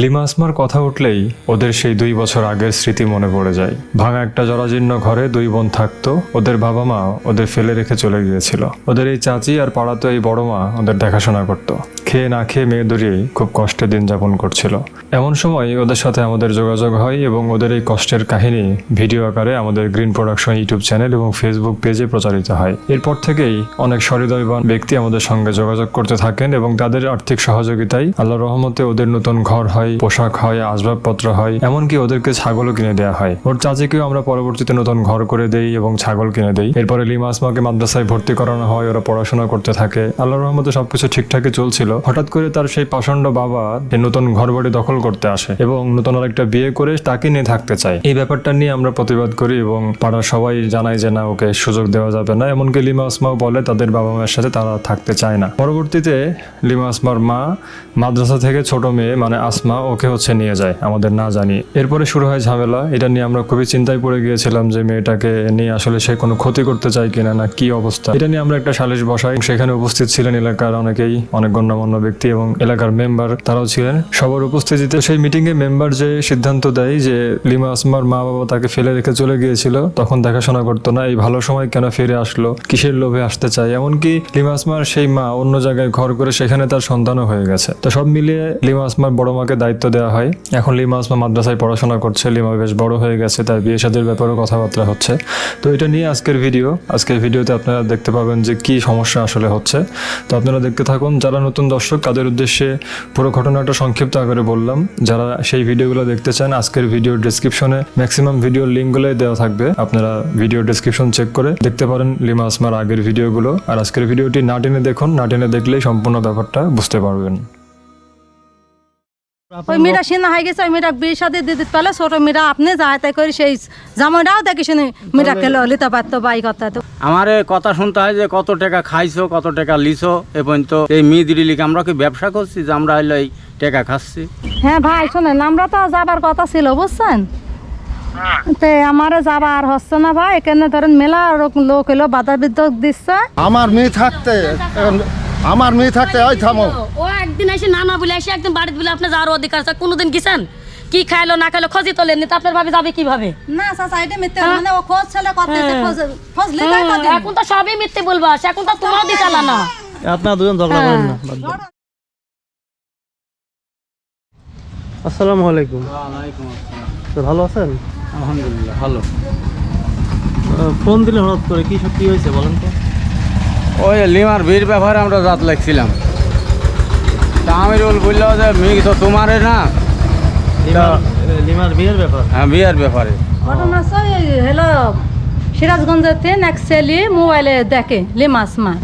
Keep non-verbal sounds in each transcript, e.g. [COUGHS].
Lima আসমার কথা উঠলেই ওদের সেই দুই বছর আগের স্মৃতি মনে পড়ে যায়। ভাঙা একটা জরাজীর্ণ ঘরে দুই বোন থাকতো, ওদের বাবা মা ওদের ফেলে রেখে চলে গিয়েছিল। ওদের এই চাচি আর পাড়াতো এই বড় মা ওদের দেখাশোনা করত। খেয়ে না খেয়ে মেয়ে দড়িয়েই খুব কষ্টে দিন যাপন করছিল। এমন সময় ওদের সাথে আমাদের যোগাযোগ হয় এবং ওদের এই কষ্টের কাহিনী ভিডিও আকারে আমাদের গ্রিন প্রোডাকশন ইউটিউব চ্যানেল এবং ফেসবুক পেজে প্রচারিত হয়। এরপর থেকেই অনেক সহৃদয়বান ব্যক্তি আমাদের সঙ্গে যোগাযোগ করতে থাকেন এবং তাদের আর্থিক সহযোগিতায় আল্লাহ রহমতে ওদের নতুন ঘর হয়। পোশাক হয়, আসবাবপত্র হয়, এমনকি ওদেরকে ছাগলও কিনে দেওয়া হয়। ওর চাচিকেও আমরা পরবর্তীতে নতুন ঘর করে দেই এবং ছাগল কিনে দেই। এরপরে লিমা আসমাকে মাদ্রাসায় ভর্তি করানো হয়, ওরা পড়াশোনা করতে থাকে। আল্লাহ রহমতে সবকিছু ঠিকঠাকই চলছিল। হঠাৎ করে তার সেই পাষণ্ড বাবা নতুন ঘর বাড়ি দখল করতে আসে এবং নতুন আরেকটা বিয়ে করে তাকে নিয়ে থাকতে চায়। এই ব্যাপারটা নিয়ে আমরা প্রতিবাদ করি এবং পাড়ার সবাই জানাই যে, না, ওকে সুযোগ দেওয়া যাবে না। এমনকি লিমা আসমাও বলে, তাদের বাবা মায়ের সাথে তারা থাকতে চায় না। পরবর্তীতে লিমা আসমার মা মাদ্রাসা থেকে ছোট মেয়ে মানে আসমা ওকে হচ্ছে নিয়ে যায়, আমাদের না জানি। এরপরে শুরু হয় ঝামেলা। এটা নিয়ে আমরা খুবই চিন্তায় পড়ে গিয়েছিলাম যে মেয়েটাকে নিয়ে আসলে সে কোনো ক্ষতি করতে চায় কিনা না কি অবস্থা। এটা নিয়ে আমরা একটা সালিশ বসাই। সেখানে উপস্থিত ছিলেন এলাকার অনেকেই, অনেক গণ্যমান্য ব্যক্তি এবং এলাকার মেম্বার তারাও ছিলেন। সবার উপস্থিতিতে সেই মিটিং এ মেম্বার যে সিদ্ধান্ত দেয় যে লিমা আসমার মা বাবা তাকে ফেলে রেখে চলে গিয়েছিল, তখন দেখাশোনা করতো না, এই ভালো সময় কেন ফিরে আসলো, কিসের লোভে আসতে চায়? এমনকি লিমা আসমার সেই মা অন্য জায়গায় ঘর করে সেখানে তার সন্তানও হয়ে গেছে। তো সব মিলিয়ে লিমা আসমার বড় মাকে দায়িত্ব দেওয়া হয়। এখন লিমা আসমা মাদ্রাসায় পড়াশোনা করছে, লিমা বেশ বড় হয়ে গেছে, তার বিয়ে সাদের ব্যাপারেও কথাবার্তা হচ্ছে। তো এটা নিয়ে আজকের ভিডিও আজকের ভিডিওতে আপনারা দেখতে পাবেন যে কি সমস্যা আসলে হচ্ছে। তো আপনারা দেখতে থাকুন, যারা নতুন দর্শক, তাদের উদ্দেশ্যে পুরো ঘটনাটা সংক্ষিপ্ত আকারে বললাম। যারা সেই ভিডিওগুলো দেখতে চান, আজকের ভিডিও ডেসক্রিপশনে ম্যাক্সিমাম ভিডিওর লিঙ্কগুলোই দেওয়া থাকবে। আপনারা ভিডিও ডেসক্রিপশন চেক করে দেখতে পারেন লিমা আসমার আগের ভিডিওগুলো আর আজকের ভিডিওটি না টেনে দেখুন, না টেনে দেখলেই সম্পূর্ণ ব্যাপারটা বুঝতে পারবেন। ওই মেয়েটা সিনা হয়ে গেছে ওই মেয়েটা বিয়ে সাথে দিতে পেলে ছোট মেয়েটা আপনি যায় তাই করে সেই জামাইটাও দেখি শুনে মেয়েটা খেলো লিতে পারতো বাই কথা তো। আমার কথা শুনতে হয় যে কত টাকা খাইছো কত টাকা লিছো এ পর্যন্ত এই আমরা কি ব্যবসা করছি যে আমরা হইল এই টাকা খাচ্ছি? হ্যাঁ ভাই শোনেন আমরা তো যাবার কথা ছিল বুঝছেন? তে আমার যাবার হচ্ছে না ভাই এখানে ধরেন মেলা লোক এলো বাধা বিদ্যুৎ দিচ্ছে। আমার মেয়ে থাকতে আমার মেয়ে থাকতে ওই থামো। ও একদিন এসে না না বলে এসে একদিন বাড়িতে বলে আপনার যাওয়ার অধিকার আছে কোনোদিন গেছেন কি খাইলো না খাইলো খোঁজই তোলেন নি তো আপনার ভাবে যাবে কীভাবে? না চাচা এটা মিথ্যে মানে ও খোঁজ ছেলে করতেছে খোঁজ খোঁজ লিতে কদিন? এখন তো সবই মিথ্যে বলবা এখন তো তোমার দিয়ে চালানা আপনারা দুজন ঝগড়া করেন না বাদ দেন। আসসালামু আলাইকুম। তো ভালো আছেন? আলহামদুলিল্লাহ ভালো। ফোন দিলে হঠাৎ করে কি সব কি হয়েছে বলেন তো? ওই লিমার বীর ব্যাপারে আমরা রাত লাগছিলাম তা আমি রোল বলল যে মেয়ে তো তোমারে না লিমার বিয়ের ব্যাপার? হ্যাঁ বিয়ের ব্যাপারে। ঘটনা আছে হলো সিরাজগঞ্জের থেকে এক ছেলে মোবাইলে দেখে লিমাস মা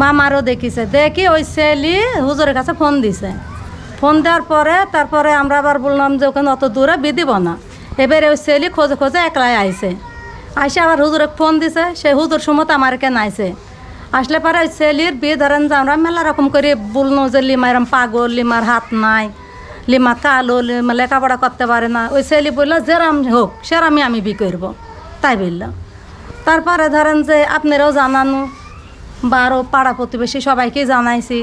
মামারও দেখিছে। দেখি ওই ছেলে হুজুরের কাছে ফোন দিছে। ফোন দেওয়ার পরে তারপরে আমরা আবার বললাম যে ওখানে অত দূরে বিদিব না। এবারে ওই ছেলে খোঁজে খোঁজে একলাই আইছে। আইসে আবার হুজুরে ফোন দিছে সে হুজুর সময় আমার কেন আইছে আসলে পরে ওই ছেলের বিয়ে ধরেন যে আমরা মেলা রকম করে বলল যে লিমা এরম পাগল লিমার হাত নাই লিমা কালো লিমা লেখাপড়া করতে পারে না। ওই ছেলে বলল যেরাম হোক সেরামই আমি বি করব। তাই বলল। তারপরে ধরেন যে আপনারাও জানানো বা আরও পাড়া প্রতিবেশী সবাইকে জানাইছি।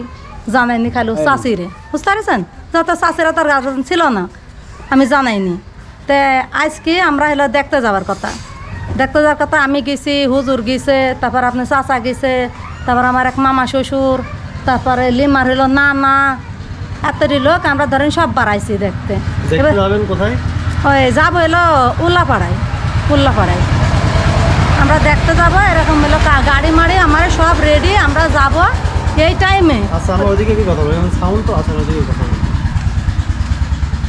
জানাইনি খালো চাষিরে বুঝতে পারছেন? যত চাষিরা তার গার্জেন ছিল না আমি জানাইনি। তে আজকে আমরা হলো দেখতে যাওয়ার কথা। দেখতে যাওয়ার কথা আমি গেছি হুজুর গেছে তারপর আপনার চাচা গেছে তারপর আমার এক মামা শ্বশুর তারপরে লিমার হলো নানা এতটি লোক আমরা ধরেন সব বাড়াইছি দেখতে। ওই যাব এলো উল্লাপাড়ায় উল্লাপাড়ায়। আমরা দেখতে যাব এরকম হলো গাড়ি মাড়ি আমার সব রেডি আমরা যাব এই টাইমে আচ্ছা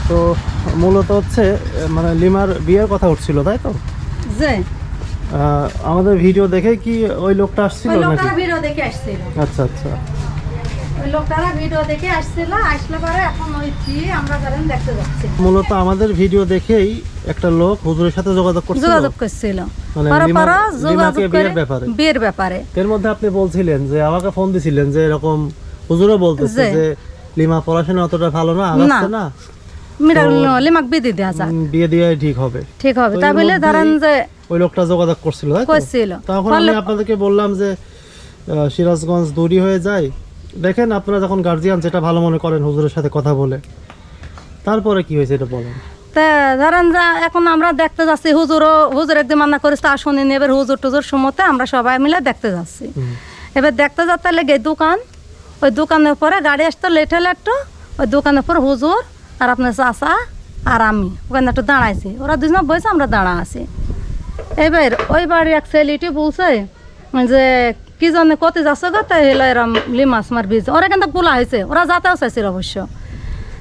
তো মূলত হচ্ছে মানে লিমার বিয়ের কথা উঠছিল তাই তো? যে আমাদের ভিডিও দেখে কি ওই লোকটা আসছিল ওই নাকি? লোকটারা ভিডিও দেখে আসছিল। আচ্ছা আচ্ছা। ওই লোকটারা ভিডিও দেখে আসছিল আসলে পরে এখন ওই কি আমরা ধরেন দেখতে যাচ্ছি। মূলত আমাদের ভিডিও দেখেই একটা লোক হুজুরের সাথে যোগাযোগ করছিল। যোগাযোগ করছিল। মানে পরে যোগাযোগ করে ব্যাপারে? বিয়ের ব্যাপারে। এর মধ্যে আপনি বলছিলেন যে আমাকে ফোন দিছিলেন যে এরকম হুজুরও বলতেছে যে- যে লিমা পড়াশোনা অতটা ভালো না। আগাচ্ছে না। মিরা লিমাক বিধি দেওয়া যাক বিয়ে দিয়ে ঠিক হবে। ঠিক হবে। তা বলে ধরেন যে ওই লোকটা যোগাযোগ করছিল করছিল। তখন আমি আপনাদেরকে বললাম যে সিরাজগঞ্জ দূরই হয়ে যায় দেখেন আপনারা যখন গার্জিয়ান যেটা ভালো মনে করেন হুজুরের সাথে কথা বলে। তারপরে কি হয়েছে এটা বলেন। তা ধরেন যা এখন আমরা দেখতে যাচ্ছি হুজুরও হুজুর একদিন মান্না করিস তা এবার হুজুর টুজুর সময়তে আমরা সবাই মিলে দেখতে যাচ্ছি। এবার দেখতে যাতে লেগে দোকান। ওই দোকানের পরে গাড়ি আসতো লেটে লেটটো ওই দোকানের পর হুজুর আর আপনার চাষা আর আমি। ওখানে একটু দাঁড়াইছি। ওরা দুজন বসে আমরা দাঁড়া আছি। এবার ওই বাড়ি এক ছেলেটি বলছে যে, কি জানে কত যাচ্ছ গো? তাই হলো এরম লিমাস মার বীজ। ওরা কিন্তু পোলা হয়েছে ওরা যাতেও চাইছিল অবশ্য।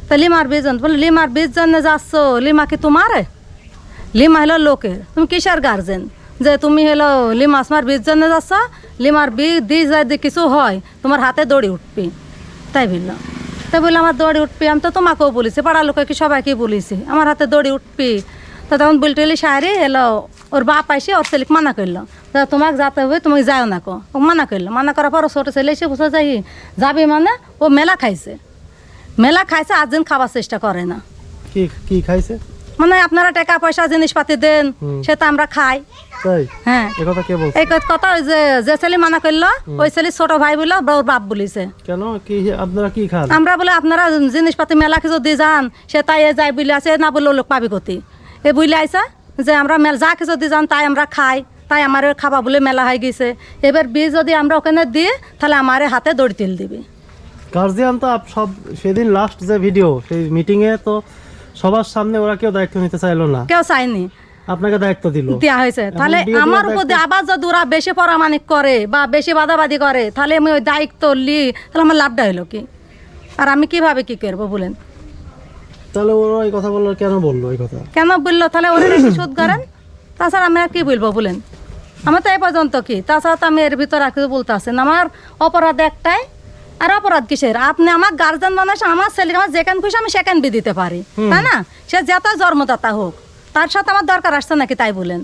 তা লিমার বীজ বলে, লিমার বীজ জন্য যাচ্ছ? লিমা কি তোমার? লিমা হলো লোকের। তুমি কিসের গার্জেন যে তুমি হলো লিমা আসমার বীজ জন্য যাচ্ছ? লিমার বীজ দিয়ে যদি কিছু হয়, তোমার হাতে দড়ি উঠবি। তাই বললাম তাই বলে আমার দড়ি উঠবি, আমি তো তোমাকেও বলেছি, পাড়ার লোকে কি সবাইকে বলেছি। আমার হাতে দড়ি উঠবি। তো তখন বলতে এলি সাহারি, এলো, ওর বাপ আইসে ওর ছেলেকে মানা করল। তা তোমাকে যাতে হবে তুমি যাও না কো। ও মানা করল। মানা করার পর ছোটো ছেলে এসে বসে যাই যাবি মানে? ও মেলা খাইছে। মেলা খাইছে, আজ দিন খাবার চেষ্টা করে না। কি কি খাইছে? মানে আপনারা টাকা পয়সা জিনিসপাতি দেন সেটা আমরা খাই। হ্যাঁ। কথা এই কথা ওই যে যে ছেলে মানা করল ওই ছেলে ছোট ভাই বলল বাপ বলিছে। কেন? কি আপনারা কি খান? আমরা বলে আপনারা জিনিসপাতি মেলা কিছু দিয়ে যান সে তাই যাই বলে আছে না বলল লোক পাবি কতি এ বুঝলে আইসা যে আমরা মেলা যা কিছু দিয়ে যান তাই আমরা খাই তাই আমার খাবা বলে মেলা হয়ে গেছে। এবার বীজ যদি আমরা ওখানে দিই তাহলে আমার হাতে দড়ি তেল দিবি। গার্জিয়ান তো সব সেদিন লাস্ট যে ভিডিও সেই মিটিং এ তো সবার সামনে ওরা কেউ দায়িত্ব নিতে চাইলো না। কেউ চাইনি আপনাকে দায়িত্ব দিল। দেওয়া হয়েছে। তাহলে আমার উপর আবার যদি ওরা বেশি পরামানিক করে বা বেশি বাদাবাদি করে তাহলে আমি ওই দায়িত্ব লি তাহলে আমার লাভটা হলো কি? আর আমি কীভাবে কি করব বলেন? তাহলে ওরা এই কথা বলল কেন বলল এই কথা? কেন বলল? তাহলে ওরা কি শোধ করেন? তাছাড়া আমি আর কি বলব বলেন? আমার তো এই পর্যন্ত কি? তাছাড়া তো আমি এর ভিতরে আর কিছু বলতে আসেন আমার অপরাধ একটাই আর অপরাধ কিসের? আপনি আমার গার্জেন মানুষ আমার ছেলেকে আমার যেখান খুশি আমি সেখান বি দিতে পারি। তাই না? সে যত জন্মদাতা হোক তার সাথে আমার দরকার আসছে নাকি তাই বলেন?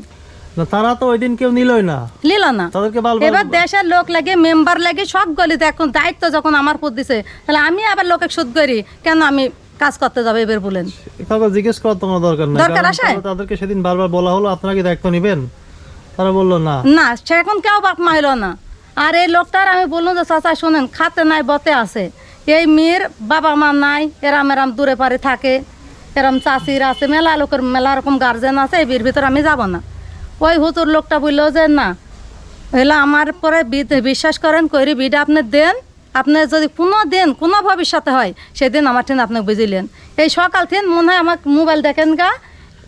না তারা তো ওই দিন কেউ নিলই না। নিল না। তাদেরকে এবার দেশের লোক লাগে মেম্বার লাগে সব গলিতে এখন দায়িত্ব যখন আমার পর দিছে তাহলে আমি আবার লোকে সুদ করি কেন আমি কাজ করতে যাব এবার বলেন? জিজ্ঞেস করার তো কোনো দরকার নেই। দরকার আছে? তাদেরকে সেদিন বারবার বলা হলো আপনারা কি দায়িত্ব নেবেন? তারা বলল না। না সে এখন কেউ বাপ মা হইল না। আর এই লোকটার আমি বললাম যে, চাচা, শোনেন, খাতে নাই, বতে আছে। এই মেয়ের বাবা মা নাই, এরাম এরাম দূরে পারে থাকে, এরম চাষির আছে, মেলা লোকের, মেলা রকম গার্জেন আছে, এই বিয়ের ভিতরে আমি যাব না। ওই হুতুর লোকটা বলল যে, না হইল আমার পরে বিশ্বাস করেন করি বিটা আপনি দেন, আপনি যদি কোনো দিন, কোনো ভবিষ্যতে হয়, সেদিন আমার ঠেন আপনি বুঝিলেন। এই সকাল থেকে মনে হয় আমাকে মোবাইল দেখেন গা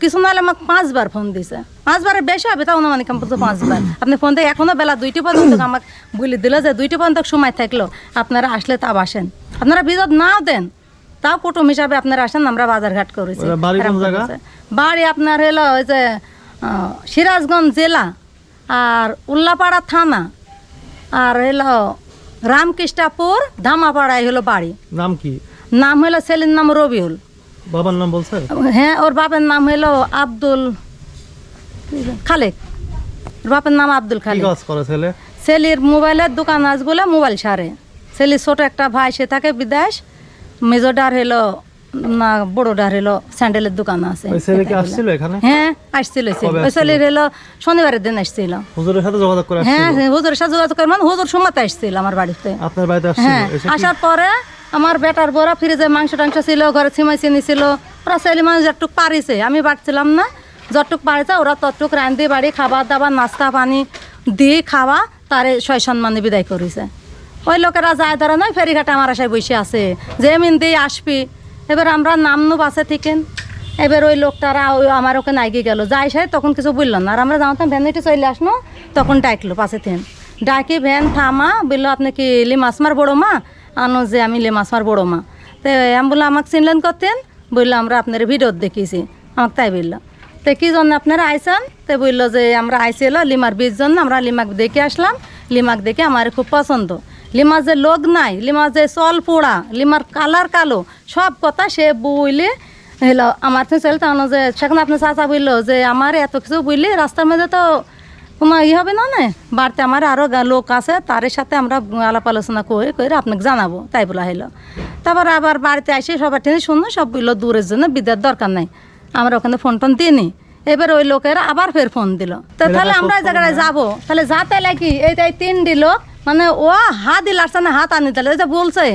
কিছু নাহলে আমাকে পাঁচবার ফোন দিছে। পাঁচবারের বেশি হবে তাও অনুমানিক আমি বলছি পাঁচবার। আপনি ফোন দিয়ে এখনও বেলা দুইটি পর্যন্ত আমাকে বলে দিল যে দুইটি পর্যন্ত সময় থাকল আপনারা আসলে তাও আসেন। আপনারা বিরোধ নাও দেন তাও কুটুম হিসাবে আপনারা আসেন আমরা বাজারঘাট? করেছে। বাড়ি আপনার হলো ওই যে সিরাজগঞ্জ জেলা আর উল্লাপাড়া থানা আর হলো রামকৃষ্ণাপুর ধামাপাড়ায় হলো বাড়ি। নাম কি? নাম হলো ছেলের নাম রবিউল। বাবার নাম বলছে? হ্যাঁ ওর বাপের নাম হলো আব্দুল খালেক। বাপের নাম আব্দুল খালেক। কাজ করে ছেলে? ছেলের মোবাইলের দোকান আজ বলে মোবাইল সারে। ছেলের ছোট একটা ভাই সে থাকে বিদেশ। মেজোডার হলো না বড়োডার হলো স্যান্ডেলের দোকান আছে। ওই ছেলে কি আসছিল এখানে? হ্যাঁ আসছিল সে। ওই ছেলের হলো শনিবারের দিন আসছিল। হুজুরের সাথে যোগাযোগ করে হ্যাঁ হ্যাঁ, হুজুরের সাথে যোগাযোগ করে মানে হুজুর সময়তে আসছিল আমার বাড়িতে। আপনার বাড়িতে আসছিল? হ্যাঁ আসার পরে আমার বেটার বড়া ফ্রিজে মাংস টাংস ছিল, ঘরে ছিমাই চিনি ছিল, ওরা ছেলে মানুষ যতটুক পারিছে, আমি বাড়ছিলাম না। যতটুক পারিছে, ওরা ততটুক রান্ধি বাড়ি, খাবার দাবার, নাস্তা, পানি দিয়ে খাওয়া, তারে ছয় সম্মানে বিদায় করেছে। ওই লোকেরা যায় ধরে নয় ফেরিঘাটে আমার আশায় বসে আছে। যে মিন দিয়ে আসবি, এবার আমরা নামনু বাসে থেকেন এবার ওই লোকটারা ওই আমার ওকে নাইগে গেল। যাই সে তখন কিছু বলল না। আর আমরা জানতাম ভ্যানিটি চলে আসনো তখন ডাকলো পাশে থেন ডাকি ভ্যান থামা, বলল, আপনি কি লিমাসমার বড় মা? আনো যে আমি লিমাসমার বড় মা। তো আমি বলল আমাকে চিনলেন করতেন বলল, আমরা আপনার ভিডিও দেখিয়েছি। আমাকে তাই বলল। তো কি জন্য আপনারা আইসান তো বলল যে, আমরা আইসি এলো লিমার বীজ জন্য, আমরা লিমাক দেখে আসলাম। লিমাক দেখে আমার খুব পছন্দ। লিমার যে লোক নাই লিমার যে চল পোড়া লিমার কালার কালো, সব কথা সে বইলে হলো, আমার তো চলতে আনো যে, সেখানে আপনার চাচা বলল যে, আমার এত কিছু বুঝলি রাস্তার মধ্যে তো কোনো ই হবে না না? বাড়তে আমার আরও লোক আছে তার সাথে আমরা আলাপ আলোচনা করে করে আপনাকে জানাব তাই বলা হইল। তারপর আবার বাড়িতে আসে সবার টেনে সব বলল দূরের জন্য বিদ্যার দরকার নাই। আমরা ওখানে ফোন টোন দিইনি। এবার ওই লোকেরা আবার ফের ফোন দিল। তো তাহলে আমরা এই জায়গায় যাব। তাহলে যাতে লাগি এই তাই তিনটি লোক মানে ও হাত দিল আসছে না হাত আনি দিলে যে বলছে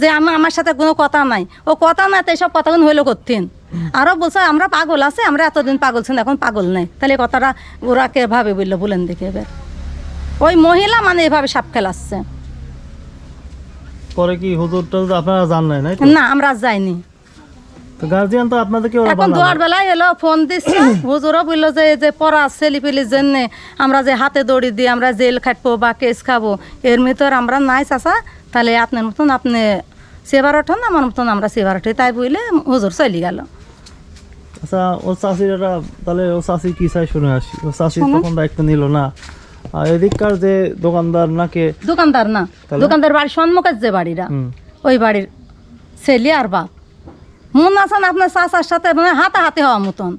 যে আমি আমার সাথে কোনো কথা নাই। ও কথা নাই তো এইসব কথাগুলো হইল করতেন আরও বলছে আমরা পাগল আছে আমরা এতদিন পাগল ছিলাম এখন পাগল নেই। তাহলে কথাটা ওরা কে ভাবে বলল বলেন দেখে এবার। ওই মহিলা মানে এভাবে সাপ খেলাচ্ছে। পরে কি হুজুর টুজুর আপনারা জান নাই না আমরা যাইনি। তো গার্জিয়ান তো আপনাদেরকে ওরা এখন। দুয়ার বেলায় এলো ফোন দিচ্ছে। [COUGHS] হুজুরও বলল যে যে পড়া ছেলেপিলির জন্য আমরা যে হাতে দড়ি দিয়ে আমরা জেল খাটবো বা কেস খাব এর ভিতর আমরা নাই চাষা তাহলে আপনার মতন আপনি সেবার ওঠেন আমার মতন আমরা সেবার উঠি তাই বলে হুজুর চলে গেল। আচ্ছা ও চাষিরা তাহলে ও চাষি কি চাই শুনে আসি। ও চাষি তখন দায়িত্ব নিল না। আর এদিককার যে দোকানদার নাকে? দোকানদার না দোকানদার বাড়ির সম্মুখের যে বাড়িটা ওই বাড়ির ছেলে আর বাপ। মন আছেন আপনার চাষার সাথে মানে হাতাহাতি হওয়া মতন।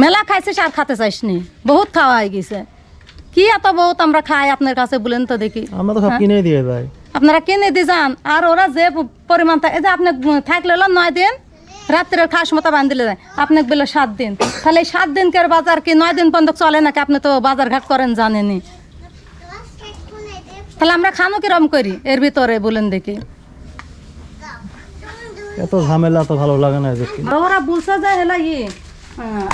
মেলা খাইছিস আর খাতে চাইসনি। বহুত খাওয়া হয়ে গেছে। কি এত বহুত আমরা খাই আপনার কাছে বলেন তো দেখি। আমরা তো সব হ্যাঁ? কিনে দিয়ে যাই। আপনারা কিনে দিয়ে যান। আর ওরা যে পরিমাণ থাকে এই যে আপনি থাকলে হলো নয় দিন রাত্রে খাস মতো বান্ধিলে যায়। আপনি বলল সাত দিন। তাহলে এই সাত দিনকার বাজার কি নয় দিন পর্যন্ত চলে নাকি আপনি তো বাজার ঘাট করেন জানেনি তাহলে আমরা খানো কিরম করি? এর ভিতরে বলেন দেখি। এত ঝামেলা তো ভালো লাগে না এদেরকে। ওরা বলছে যে হেলো ই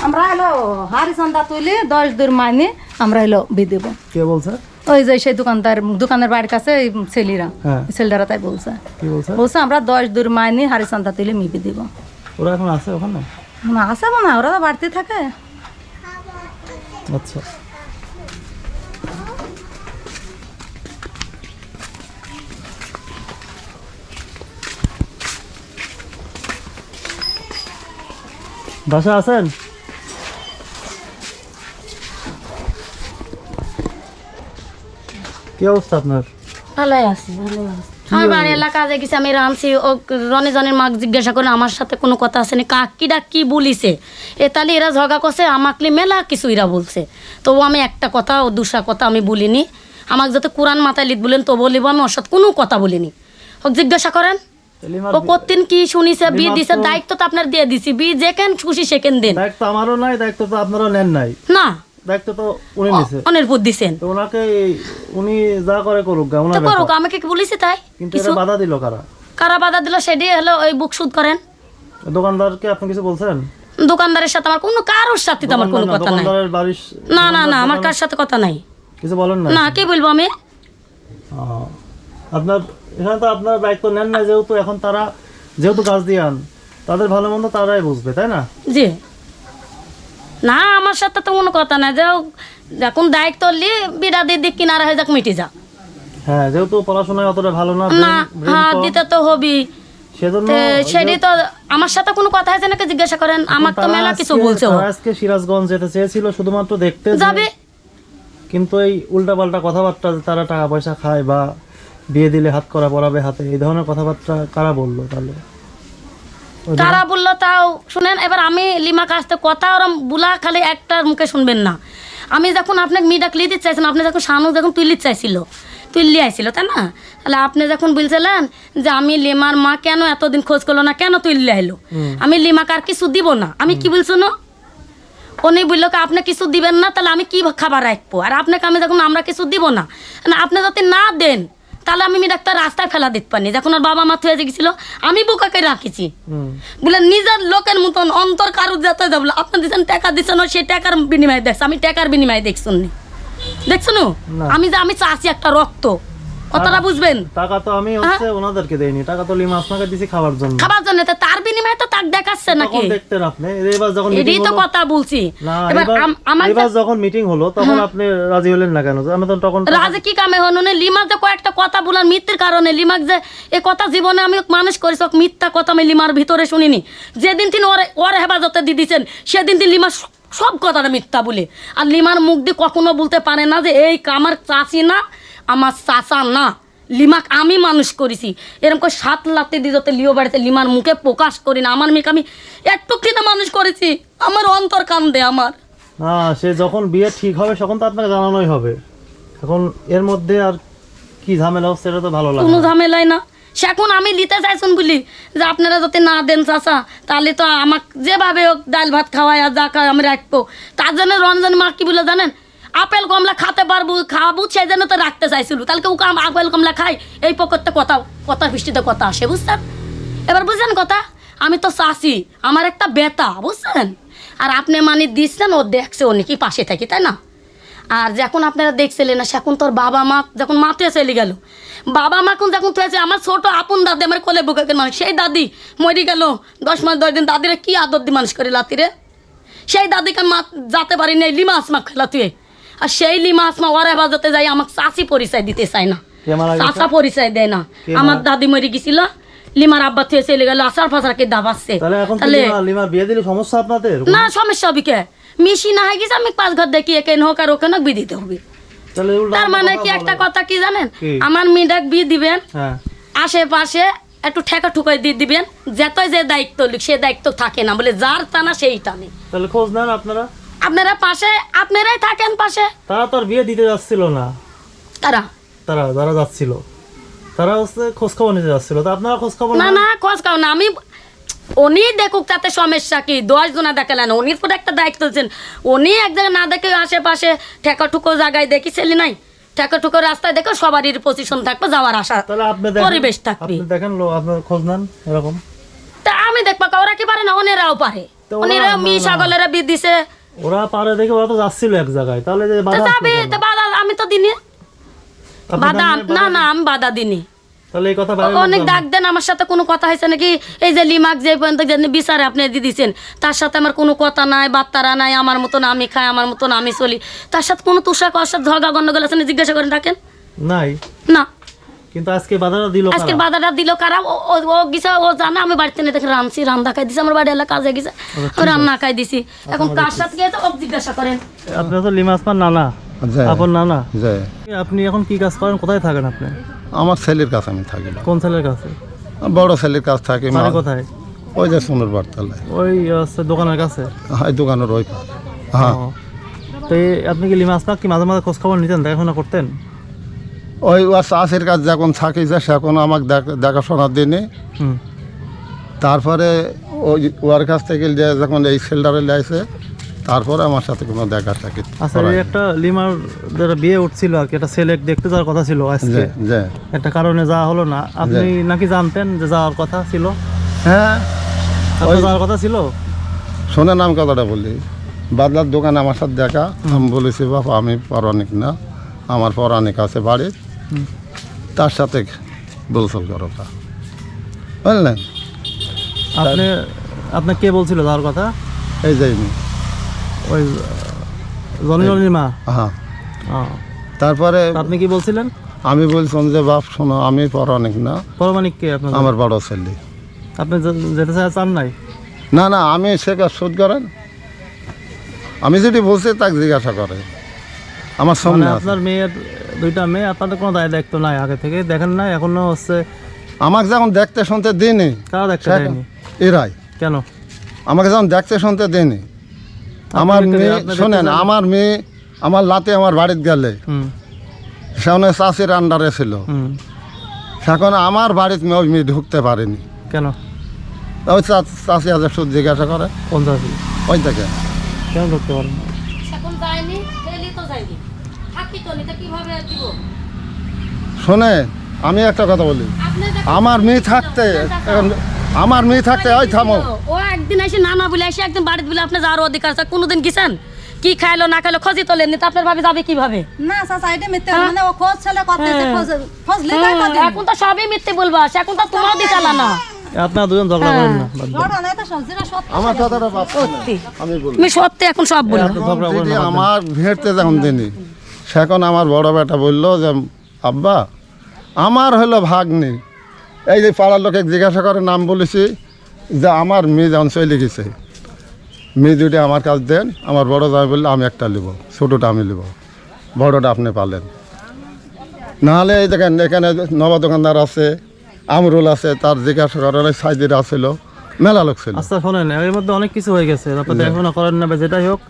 আমরা এলো হারি চান্দা তুলি দশ দূর মাইনে আমরা এলো বি দেবো। কে বলছে? ওই যে সেই দোকানদার দোকানের বাড়ির কাছে এই ছেলেরা হ্যাঁ। ছেলেরা তাই বলছে। কি বলছে? বলছে আমরা দশ দূর মাইনে হারি চান্দা তুলে মিবি দিব। ওরা এখন আছে ওখানে? না আছে মনে ওরা তো বাড়তে থাকে। আচ্ছা। বাসা আছেন? কি অবস্থা আপনার? ভালোই আছি আছি। আমার বাড়ি এলাকা যে গেছি আমি রামছি ও রনে জনের মাক জিজ্ঞাসা করে আমার সাথে কোনো কথা আছে না কাকিরা কি বলিছে? এ তাহলে এরা ঝগড়া করছে মেলা কিছু এরা বলছে। তবু আমি একটা কথা ও কথা আমি বলিনি। আমাকে যাতে কোরআন মাথায় লিখ বলেন তো বলিব আমি ওর সাথে কোনো কথা বলিনি। ওক জিজ্ঞাসা করেন। ও কতদিন কি শুনিছে? বি দিছে দায়িত্ব তো আপনার দিয়ে দিছি। বি যেখান খুশি সেখান দিন। দায়িত্ব আমারও নাই দায়িত্ব তো আপনারও নেন নাই। না। দায়িত্ব তো উনি নিছে। অনের বুদ্ধ দিছেন। তো ওনাকে উনি যা করে করুক গা, ওনার করুক আমাকে কি বলিছে তাই? কিন্তু এটা বাধা দিল কারা? কারা বাধা দিল সেটি হলো ওই বুক সুদ করেন। দোকানদারকে আপনি কিছু বলছেন? দোকানদারের সাথে আমার কোনো কারোর সাথে তো আমার কোনো কথা নাই। না না না আমার কার সাথে কথা নাই। কিছু বলেন না? না কি বলব আমি? আপনার এখানে তো আপনার দায়িত্ব নেন না যেহেতু এখন তারা যেহেতু কাজ দিয়ে আন তাদের ভালো মন্দ তারাই বুঝবে তাই না? জি। না আমার সাথে তো কোনো কথা নাই যে এখন দায়িত্ব লি বিরাদির দিক কিনারা হয়ে যাক মিটে যা হ্যাঁ যেহেতু পড়াশোনায় অতটা ভালো না না হ্যাঁ দিতে তো হবি। সেটি তো আমার সাথে কোনো কথা হয়েছে নাকি জিজ্ঞাসা করেন আমার তো মেলা কিছু বলছে আজকে সিরাজগঞ্জ যেতে চেয়েছিল শুধুমাত্র দেখতে যাবে। কিন্তু এই উল্টাপাল্টা কথাবার্তা তারা টাকা পয়সা খায় বা বিয়ে দিলে হাত করা পড়াবে হাতে এই ধরনের কথাবার্তা কারা বলল তাহলে? কারা বলল তাও শুনেন এবার আমি লিমা কাছতে কথা ওরম বুলা খালি একটার মুখে শুনবেন না। আমি যখন আপনাকে মি ডাকলি দিতে চাইছেন আপনি যখন শানু যখন তুলি চাইছিল তুললি আইছিল তাই না? তাহলে আপনি যখন বলছিলেন যে আমি লিমার মা কেন এতদিন খোঁজ করল না কেন তুললি আইলো? আমি লিমাকে আর কিছু দিব না? আমি কি বলছো না উনি বলল কি আপনি কিছু দিবেন না তাহলে আমি কি খাবার রাখব? আর আপনাকে আমি যখন আমরা কিছু দিব না না আপনি যদি না দেন তাহলে আমি ডাক্তার রাস্তায় ফেলা দিতে পারিনি। যখন ওর বাবা মা থুয়ে গেছিল আমি বোকাকে রাখেছি। বলে নিজের লোকের মতন অন্তর কারুর যেতে যাব আপনি দিচ্ছেন টাকা দিচ্ছেন ওই সেই টাকার বিনিময়ে দেখছে। আমি টাকার বিনিময়ে দেখছুন দেখছেন না। আমি যে আমি চাষি একটা রক্ত। কথাটা বুঝবেন? টাকা তো আমি হচ্ছে ওনাদেরকে দেইনি টাকা তো লিমা আপনাকে দিছি খাবার জন্য। খাবার জন্য? তো তার বিনিময়ে তো তাক দেখাচ্ছে নাকি? তখন দেখতেন আপনি এবার যখন এটাই তো কথা বলছি। এবার আমার এবার যখন মিটিং হলো তখন আপনি রাজি হলেন না কেন? আমি তো তখন রাজে কি কামে হন? উনি লিমাক যে কয়েকটা কথা বলার মিথ্যের কারণে লিমাক যে এ কথা জীবনে আমি মানুষ করেছি মিথ্যা কথা আমি লিমার ভিতরে শুনিনি। যেদিন তিনি ওরে ওর হেফাজতে দিয়ে দিচ্ছেন সেদিন তিনি লিমা সব কথাটা মিথ্যা বলে। আর লিমার মুখ দিয়ে কখনো বলতে পারে না যে এই কামার চাষি না আমার চাষা না লিমাক আমি মানুষ করেছি। এরকম করে সাত লাখতে দিয়ে যাতে লিও বাড়িতে লিমার মুখে প্রকাশ করি না আমার মেয়েকে আমি একটু কিনা মানুষ করেছি। আমার অন্তর কান্দে আমার। না সে যখন বিয়ে ঠিক হবে তখন তো আপনাকে জানানোই হবে। এখন এর মধ্যে আর কি ঝামেলা হচ্ছে এটা তো ভালো লাগে কোনো ঝামেলাই না। সে এখন আমি নিতে চাইছুন বলি যে আপনারা যদি না দেন চাষা তাহলে তো আমাকে যেভাবে হোক ডাল ভাত খাওয়াই আর যা খাওয়াই আমি রাখব। তার জন্য রঞ্জন মা কি বলে জানেন? আপেল, কমলা খাতে পারব, খাব সেই জন্য তো রাখতে চাইছিল। তাহলে কেউ আপেল, কমলা খাই এই পকরতে কথা কথা বৃষ্টিতে কথা আসে, বুঝছেন? এবার বুঝছেন কথা, আমি তো চাষি, আমার একটা বেতা বুঝছেন? আর আপনি মানে দিচ্ছেন ও দেখছে, ও নাকি পাশে থাকি, তাই না? আর যখন আপনারা দেখছিলেন না, সেখন তোর বাবা মা যখন মাতে চলে গেল। বাবা মা এখন যখন তুই আমার ছোট আপন দাদি আমার কোলে বুকে মানুষ। সেই দাদি মরে গেল, দশ মাস, দশ দিন, দাদিরা কি আদর দি মানুষ করে লাতিরে? সেই দাদিকে মা যাতে পারি লিমা আসমা খেলা তুই আর সেই লিমা আসমা ওরা বাজাতে যাই আমাকে চাষি পরিচয় দিতে চায় না? চাষা পরিচয় দেয় না। আমার দাদি মরে গেছিল লিমার আব্বা তুই চলে গেল আসার ফাঁসারকে দাবাচ্ছে তাহলে লিমার বিয়ে দিলে সমস্যা আপনাদের? না সমস্যা হবে কে? মিশি না হয়ে গেছে আমি পাঁচ ঘর দেখি একে হোক আর ওকে বিয়ে দিতে হবে। তার মানে কি একটা কথা কি জানেন? আমার মেয়েটাকে বিয়ে দিবেন হ্যাঁ। আশেপাশে একটু ঠেকা ঠুকাই দিয়ে দিবেন যতই যে দায়িত্ব লিখ সে দায়িত্ব থাকে না বলে যার টানা সেই টানে তাহলে খোঁজ নেন আপনারা। আপনারা পাশে আপনারাই থাকেন পাশে। তারা তো বিয়ে দিতে যাচ্ছিল না। তারা? তারা যারা যাচ্ছিল। তারা হচ্ছে খোঁজ খবর নিতে যাচ্ছিল। তো আপনারা খোঁজ খবর না না খোঁজ খাও না। আমি উনি দেখুক তাতে সমস্যা কি। দশ জনা দেখালেন। উনির পুরো একটা দায়িত্ব দিচ্ছেন উনি এক জায়গায় না দেখে আশেপাশে ঠেকা ঠুকো জায়গায় দেখিছিলি নাই। ঠেকা ঠুকো রাস্তায় দেখো সবারই পজিশন থাকবে যাওয়ার আশা। তাহলে আপনি দেখেন পরিবেশ থাকবে। আপনি দেখেন লো আপনার খোঁজ নেন এরকম। তা আমি দেখবা ওরা কি পারে না? ওনেরাও পারে ওরা- মি। ছাগলেরা বিয়ে দিছে ওরা পারে দেখে ওরা তো যাচ্ছিল এক জায়গায়। তাহলে যে বাধা যাবে? তা বাধা আমি তো দিনি। বাধা না না আমি বাধা দিনি। তাহলে এই কথা অনেক ডাক দেন আমার সাথে কোনো কথা হয়েছে নাকি? এই যে লিমাক যে পর্যন্ত বিচারে আপনি দিয়ে দিচ্ছেন তার সাথে আমার কোনো কথা নাই বার্তারা নাই আমার মতন আমি খাই আমার মতন আমি চলি। তার সাথে কোনো তুষার সাথে ঝগড়া গন্ডগোল আছে না জিজ্ঞাসা করেন রাখেন নাই। না। কিন্তু আজকে বাধাটা দিল আজকে? বাধাটা দিল কারা? ও- ও ও জানে আমি বাড়িতে নিয়ে দেখে রাঁধছি রান্না খাই দিছি আমার বাড়ি এলাকা কাজে গেছে আমি রান্না খাই দিছি। এখন কার সাথে গিয়ে ও জিজ্ঞাসা করেন। আপনি তো লিমা আসমান নানা যে আপন নানা। আপনি এখন কি কাজ করেন? কোথায় থাকেন আপনি? আমার ছেলের কাছে আমি থাকি। কোন ছেলের কাছে? বড় ছেলের কাছে থাকি কোথায়? ওই যে সোনুর বার্তালে ওই হচ্ছে দোকানের কাছে? হয় দোকানের ওই। হ্যাঁ। তো আপনি কি লিমা আসমাক কি মাঝে মাঝে খোঁজ খবর নিতেন দেখাশোনা করতেন? ওই ও চাষের কাজ যখন থাকি যে সেখন আমাকে দেখ- দেখাশোনা দিনে। তারপরে ওই ওর কাছ থেকে যখন এই সেল্ডারে লাইছে তারপরে আমার সাথে কোনো দেখা থাকি আচ্ছা এই একটা লিমার যারা বিয়ে উঠছিল আর কি একটা ছেলে দেখতে যাওয়ার কথা ছিল যে আজকে একটা কারণে যাওয়া হলো না। আপনি নাকি জানতেন যে যাওয়ার কথা ছিল? হ্যাঁ। ওই- যাওয়ার কথা ছিল? শোনেন আমি কথাটা বলি। বাদলার দোকানে আমার সাথে দেখা আমি বলেছি বাবা আমি পৌরাণিক না। আমার পৌরাণিক আছে বাড়ি তার সাথে বলছল করো তা। বুঝলেন? আপনি আপনার কে বলছিল যাওয়ার কথা? এই যাইনি ওই জনি মা? হ্যাঁ। তারপরে আপনি কি বলছিলেন? আমি বলছিলাম যে বাপ শোনো আমি পৌরাণিক না। পরমানিক কে আপনার? আমার বড় ছেলে। আপনি যেতে চাই চান নাই? না না আমি সে কাজ শোধ করেন। আমি যদি বলছি তাকে জিজ্ঞাসা করে। আমার মানে সামনে আপনার মেয়ের দুইটা মেয়ে আপনাদের কোনো দায় দায়িত্ব নাই আগে থেকে দেখেন না এখনও হচ্ছে আমাকে যখন দেখতে শুনতে দিনি কারা দেখতে দেয়নি? এরাই। কেন? আমাকে যখন দেখতে শুনতে দেয়নি আমার মেয়ে শোনেন আমার মেয়ে আমার লাতে আমার বাড়িতে গেলে সেখানে চাষির আন্ডারে ছিল। এখন আমার বাড়িতে মেয়ে ওই মেয়ে ঢুকতে পারেনি। কেন? ওই চাষি আছে শুধু জিজ্ঞাসা করে। কোন চাষি? ওই থেকে কেন ঢুকতে পারেন না? এখন যায়নি ফেলি তো যায়নি থাকি তো নিতে কীভাবে দিব শোনে আমি একটা কথা বলি। আমার মেয়ে থাকতে এখন আমার মেয়ে থাকতে ওই থামো। ও একদিন এসে না না বলে এসে একদিন বাড়িতে বলে আপনি যাওয়ার অধিকার আছে কোনোদিন গেছেন? কি খাইলো না খাইলো খোঁজই তোলেননি তো আপনার ভাবে যাবে কীভাবে? না চাচা এটা মিথ্যে মানে ও খোঁজ ছেলে করতেছে খোঁজ খোঁজ লিখাই হুম, এখন তো সবই মিথ্যে বলবা এখন তো তোমার দিশালা না আপনারা দুজন ঝগড়া করেন না। লড়ো না এটা যেটা সত্য আমার কথাটা বাপ সত্যি। আমি বলি। তুমি সত্যি এখন সব আপনি ঝগড়া না, দেন। আমার ভেটতে যখন দিনি সেখন আমার বড় বেটা বলল যে আব্বা আমার হলো ভাগ নেই এই যে পাড়ার লোকে জিজ্ঞাসা করে নাম বলেছি যে আমার মেয়ে যখন চলে গেছে মেয়ে দুটি আমার কাছে দেন আমার বড় জামাই বললে আমি একটা নেব ছোটোটা আমি নেব বড়টা আপনি পালেন। নাহলে এই দেখেন এখানে নবা দোকানদার আছে আমরুল আছে তার জিজ্ঞাসা করার সাইজের আছিল মেলা লোক ছিল। আচ্ছা শোনেন এর মধ্যে অনেক কিছু হয়ে গেছে। আপনি দেখাশোনা করেন না যেটাই হোক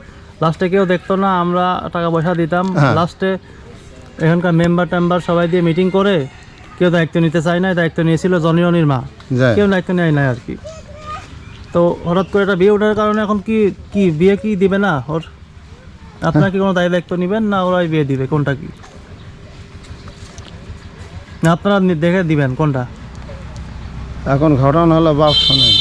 লাস্টে কেউ দেখতো না আমরা টাকা পয়সা দিতাম। হ্যাঁ। লাস্টে এখানকার মেম্বার টেম্বার সবাই দিয়ে মিটিং করে কেউ দায়িত্ব নিতে চায় না দায়িত্ব নিয়েছিল জনি অনির মা কেউ দায়িত্ব নেয় নাই আর কি তো হঠাৎ করে একটা বিয়ে ওঠার কারণে এখন কি কি বিয়ে কি দিবে না? ওর আপনারা কি কোনো দায় দায়িত্ব নেবেন না ওরাই বিয়ে দিবে? কোনটা কি? না আপনারা দেখে দিবেন কোনটা। এখন ঘটনা হলো বাপ শোনেন।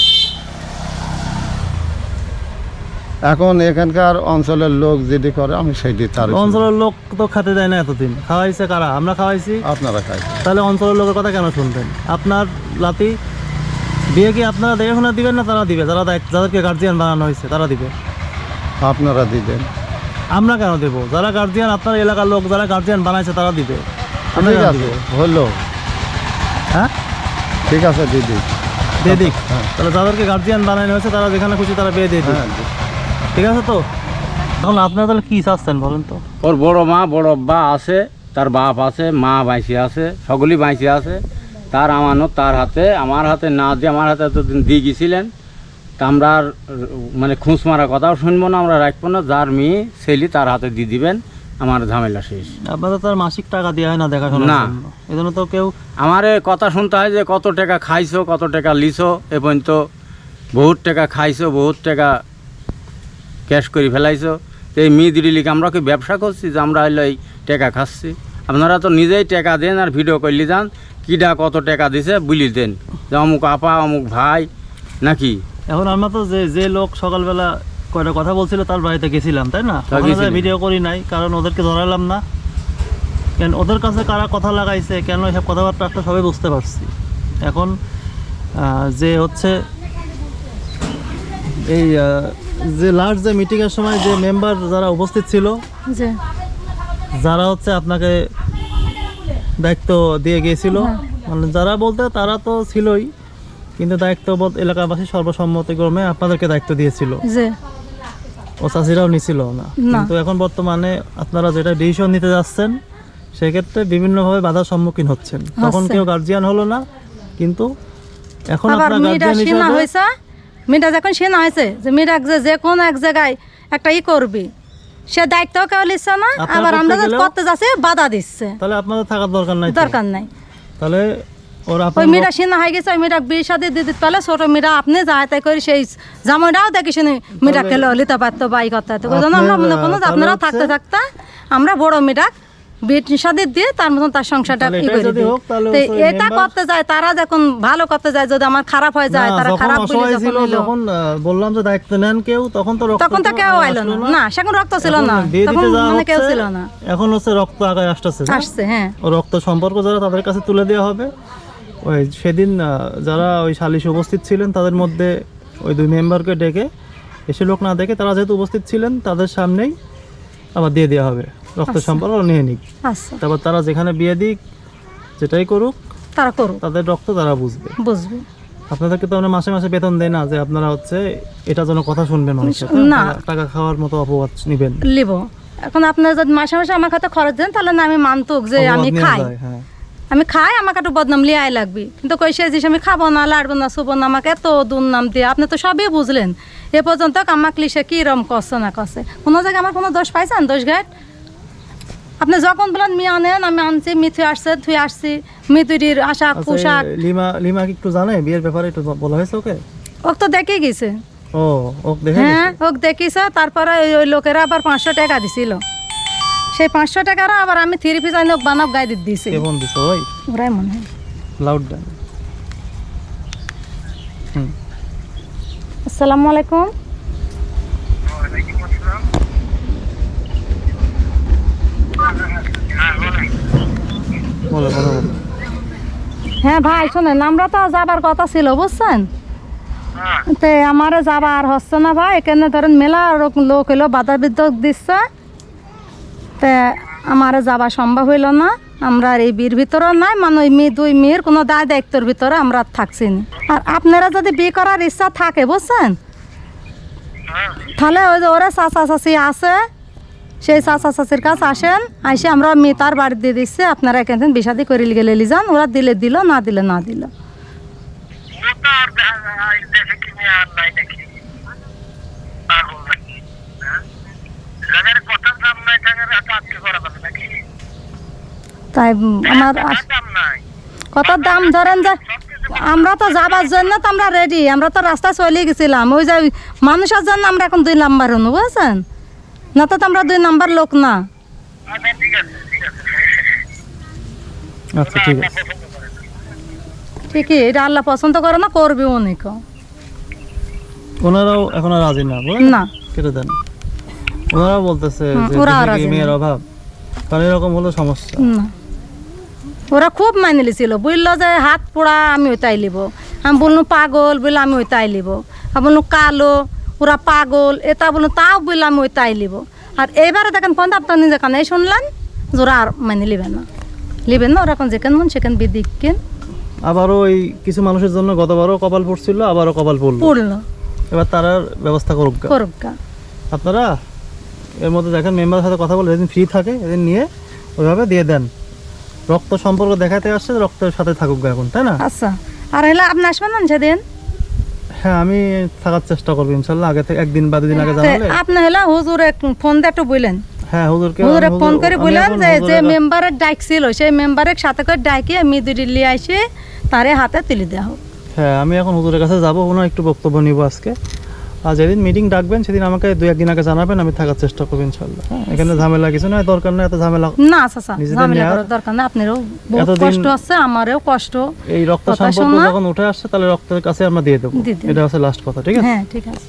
এখন এখানকার অঞ্চলের লোক যেটি করে আমি সেইটি তার অঞ্চলের লোক তো খেতে দেয় না এতদিন। খাওয়াইছে কারা? আমরা খাওয়াইছি। আপনারা খাই তাহলে অঞ্চলের লোকের কথা কেন শুনবেন? আপনার লাতি বিয়ে কি আপনারা দেখে শুনে দিবেন না তারা দিবে? যারা যাদেরকে গার্জিয়ান বানানো হয়েছে তারা দিবে। আপনারা দিবেন। আমরা কেন দেবো? যারা গার্জিয়ান আপনার এলাকার লোক যারা গার্জিয়ান বানাইছে তারা দিবে। আমরা হলো। হ্যাঁ? ঠিক আছে দিদি। দিয়ে দিক। হ্যাঁ। তাহলে যাদেরকে গার্জিয়ান বানানো হয়েছে তারা যেখানে খুশি তারা বিয়ে দিয়ে দিক। হ্যাঁ ঠিক আছে তো? এখন আপনারা তাহলে কি চাচ্ছেন বলেন তো? ওর বড় মা বড় আব্বা আছে তার বাপ আছে মা বাইসে আছে সকলেই বাইসে আছে। তার আমানত তার হাতে আমার হাতে না দিয়ে আমার হাতে এতদিন দিয়ে গেছিলেন। তা আমরা আর, মানে খুঁজ মারা কথাও শুনব না আমরা রাখব না। যার মেয়ে ছেলে তার হাতে দিয়ে দিবেন আমার ঝামেলা শেষ। আপনাদের তার মাসিক টাকা দেওয়া হয় না দেখাশোনার না। জন্য। এই জন্য তো কেউ আমার কথা শুনতে হয় যে কত টাকা খাইছো কত টাকা লিছো এ পর্যন্ত বহুত টাকা খাইছো বহুত টাকা ক্যাশ করে ফেলাইছো তো এই মেয়ে দিলিকে আমরা কি ব্যবসা করছি যে আমরা হইল এই টাকা খাচ্ছি? আপনারা তো নিজেই টাকা দেন আর ভিডিও করলি যান কিডা কত টাকা দিছে বলি দেন। যে অমুক আপা অমুক ভাই নাকি? এখন আমরা তো যে যে লোক সকালবেলা কয়টা কথা বলছিল তার বাড়িতে গেছিলাম তাই না? ভিডিও করি নাই কারণ ওদেরকে ধরালাম না। কেন ওদের কাছে কারা কথা লাগাইছে কেন এসব কথাবার্তা একটা সবাই বুঝতে পারছি। এখন যে হচ্ছে এই যে লাস্ট যে মিটিংয়ের সময় যে মেম্বার যারা উপস্থিত ছিল যারা হচ্ছে আপনাকে দায়িত্ব দিয়ে গিয়েছিল মানে যারা বলতে তারা তো ছিলই কিন্তু দায়িত্ববোধ এলাকাবাসী সর্বসম্মতিক্রমে আপনাদেরকে দায়িত্ব দিয়েছিল। ও চাষিরাও নিছিল না। কিন্তু এখন বর্তমানে আপনারা যেটা ডিসিশন নিতে যাচ্ছেন সেক্ষেত্রে বিভিন্নভাবে বাধার সম্মুখীন হচ্ছেন। তখন কেউ গার্জিয়ান হলো না কিন্তু এখন আপনার গার্জিয়ান হিসেবে মেয়েটা যখন সেনা হয়েছে যে মেয়েটা যে যে কোনো এক জায়গায় একটা ই করবি সে দায়িত্ব কেউ নিচ্ছে না আবার আমরা করতে যাচ্ছি বাধা দিচ্ছে। তাহলে আপনাদের থাকার দরকার নাই দরকার নাই। তাহলে ওই আপনার মেয়েটা সেনা হয়ে গেছে ওই মেয়েটা বিয়ে সাথে দিতে পারলে ছোট মেয়েরা আপনি করে সেই জামাইটাও দেখি শুনে মেয়েটা খেলে লিতে পারতো বাই করতে আমরা মনে করব যে তাহলে আপনারা হচ্ছে- থাকতে থাকতে আমরা বড় মেয়েটা বিয়ের দিয়ে তার মতন তার সংসারটা ই করে যদি দিই এটা করতে যায় তারা যখন ভালো করতে যায় যদি আমার খারাপ হয়ে যায় তারা খারাপ বলে যখন যখন বললাম যে দায়িত্ব নেন কেউ তখন তো রক্ত তখন তো কেউ আইলো না। না। সেখন রক্ত ছিল না। তখন মানে কেউ ছিল না। এখন হচ্ছে রক্ত আগায় আসতেছে না? আসছে হ্যাঁ। রক্ত সম্পর্ক যারা তাদের কাছে তুলে দেওয়া হবে ওই সেদিন যারা ওই সালিশে উপস্থিত ছিলেন তাদের মধ্যে ওই দুই মেম্বারকে ডেকে এসে লোক না দেখে তারা যেহেতু উপস্থিত ছিলেন তাদের সামনেই আবার দিয়ে দেওয়া হবে। রক্ত সম্পর্ক নিয়ে নিক। আচ্ছা তারপর তারা যেখানে বিয়ে দিক যেটাই করুক তারা করুক। তাদের রক্ত তারা বুঝবে। বুঝবে। আপনাদেরকে তো আমরা মাসে মাসে বেতন দেয় না যে আপনারা হচ্ছে এটা কথা শুনবেন মানুষের না। টাকা- খাওয়ার মতো অপবাদ নিবেন। লিব। এখন আপনার যদি মাসে মাসে আমার খাতে খরচ দেন তাহলে না আমি মানতুক যে আমি খাই। হ্যাঁ। আমি খাই আমাকে একটু বদনাম লিয়াই লাগবে। কিন্তু কই সে জিনিস আমি খাব না লাড়বো না শুবো না আমাকে এত দুর্নাম দিয়ে। আপনি তো সবই বুঝলেন। এ পর্যন্ত আমাকে লিসে কি রম করছে না করছে কোনো জায়গায় আমার কোনো দোষ পাইছেন? দোষ ঘাট? আপনি যখন বলেন মি আনেন আমি আনছি মিথু আসছে থুই আসছি মিতুরির আশাক আচ্ছা, পোশাক। লিমা লিমা কি একটু জানে? বিয়ের ব্যাপারে একটু বলা হয়েছে ওকে? ওক তো দেখে গেছে। ও ওক দেখে হ্যাঁ ওক দেখিছে তারপরে ওই- লোকেরা আবার পাঁচশো টাকা দিছিল। সেই পাঁচশো টাকারও আবার আমি থ্রি পিস আইন বানাব গাই দিতে দিছি। কেমন দিছে ওই? ওরাই মনে হয়। লাউড দেন। হুম। আসসালামু আলাইকুম। বলো কথা বলো হ্যাঁ ভাই শোনেন আমরা তো যাবার কথা ছিল বুঝছেন? তে আমারে যাবা আর হচ্ছে না ভাই এখানে ধরেন মেলা লোক হইল বাধা বিদ্যুৎ দিচ্ছে। তে আমারে যাবা সম্ভব হইল না আমরা এই বিয়ের ভিতরে নাই মানে ওই মেয়ে দুই মেয়ের কোনো দায় দায়িত্বর ভিতরে আমরা থাকছি না। আর আপনারা যদি বিয়ে করার ইচ্ছা থাকে বুঝছেন? তাহলে ওই যে ওরা চাচা চাচি আছে সেই চাচা চাচির কাছে আসেন আইসে আমরা মেয়ে তার বাড়ি দিয়ে দিচ্ছি আপনারা এখান থেকে বিষাদি করে গেলে লি যান ওরা দিলে দিল না দিলে না দিল। হ্যাঁ? তাই আমার আস- কত দাম ধরেন যে আমরা তো যাবার জন্য তো আমরা রেডি আমরা তো রাস্তায় চলে গেছিলাম ওই যে মানুষের জন্য আমরা এখন দুই নাম্বার হনু বুঝছেন? না তো আমরা দুই নাম্বার লোক না। আচ্ছা ঠিক আছে। ঠিকই এটা আল্লাহ পছন্দ করে না করবে অনেক। ওনারাও এখন রাজি না না কেটে দেন। ওনারাও বলতেছে যে। মেয়ের অভাব কারণ এরকম হলো সমস্যা। না। ওরা খুব মাইনে লিছিল বুঝলো যে হাত পোড়া আমি ওই তাই লিব। আমি বললাম পাগল বলে আমি ওই তাই লিব। আমি বললাম কালো ওরা পাগল এটা বললাম তাও বললাম ওই তাই লিব। আর এইবারে দেখেন ফোন আপনার নিজে কানে শুনলেন ওরা আর মানে লিবেন না। লিবেন না ওরা এখন যেখান মন সেখান বিদিক কেন? আবারও ওই কিছু মানুষের জন্য গতবারও কপাল পড়ছিল আবারও কপাল পড়ল। পড়ল। এবার তারার ব্যবস্থা করুক। করুক আপনারা এর মধ্যে দেখেন মেম্বারের সাথে কথা বলে যেদিন ফ্রি থাকে এদিন নিয়ে ওইভাবে দিয়ে দেন। রক্ত সম্পর্ক দেখাতে আসছে রক্তের সাথে থাকুক গা এখন তাই না? আচ্ছা। আর হলে আপনি আসবেন না সেদিন? হ্যাঁ আমি থাকার চেষ্টা করব ইনশাল্লাহ। আগে থেকে একদিন বা দুদিন আগে জানালে। আপনি হলে হুজুর ফোন দিয়ে একটু বললেন হ্যাঁ হুজুরকে হুজুরে ফোন করে আমি বললেন যে যে মেম্বারের ডাইক ছিল সেই মেম্বারের সাথে করে ডাইকে দুটি নিয়ে আসে তারে হাতে তুলে দেওয়া হোক। হ্যাঁ আমি এখন হুজুরের কাছে যাব ওনার একটু বক্তব্য নিব আজকে। আর যেদিন মিটিং ডাকবেন সেদিন আমাকে দুই একদিন আগে জানাবেন আমি থাকার চেষ্টা করব ইনশাল্লাহ। হ্যাঁ এখানে ঝামেলা কিছু নয় দরকার নেই এত ঝামেলা। না ঝামেলা করার দরকার না আপনারও বহুত কষ্ট আছে আমারও কষ্ট। এই রক্ত সম্পর্ক যখন উঠে আসছে তাহলে রক্তের কাছে আমরা দিয়ে দেবো। দিয়ে দেব। এটা হচ্ছে লাস্ট কথা ঠিক আছে? হ্যাঁ ঠিক আছে।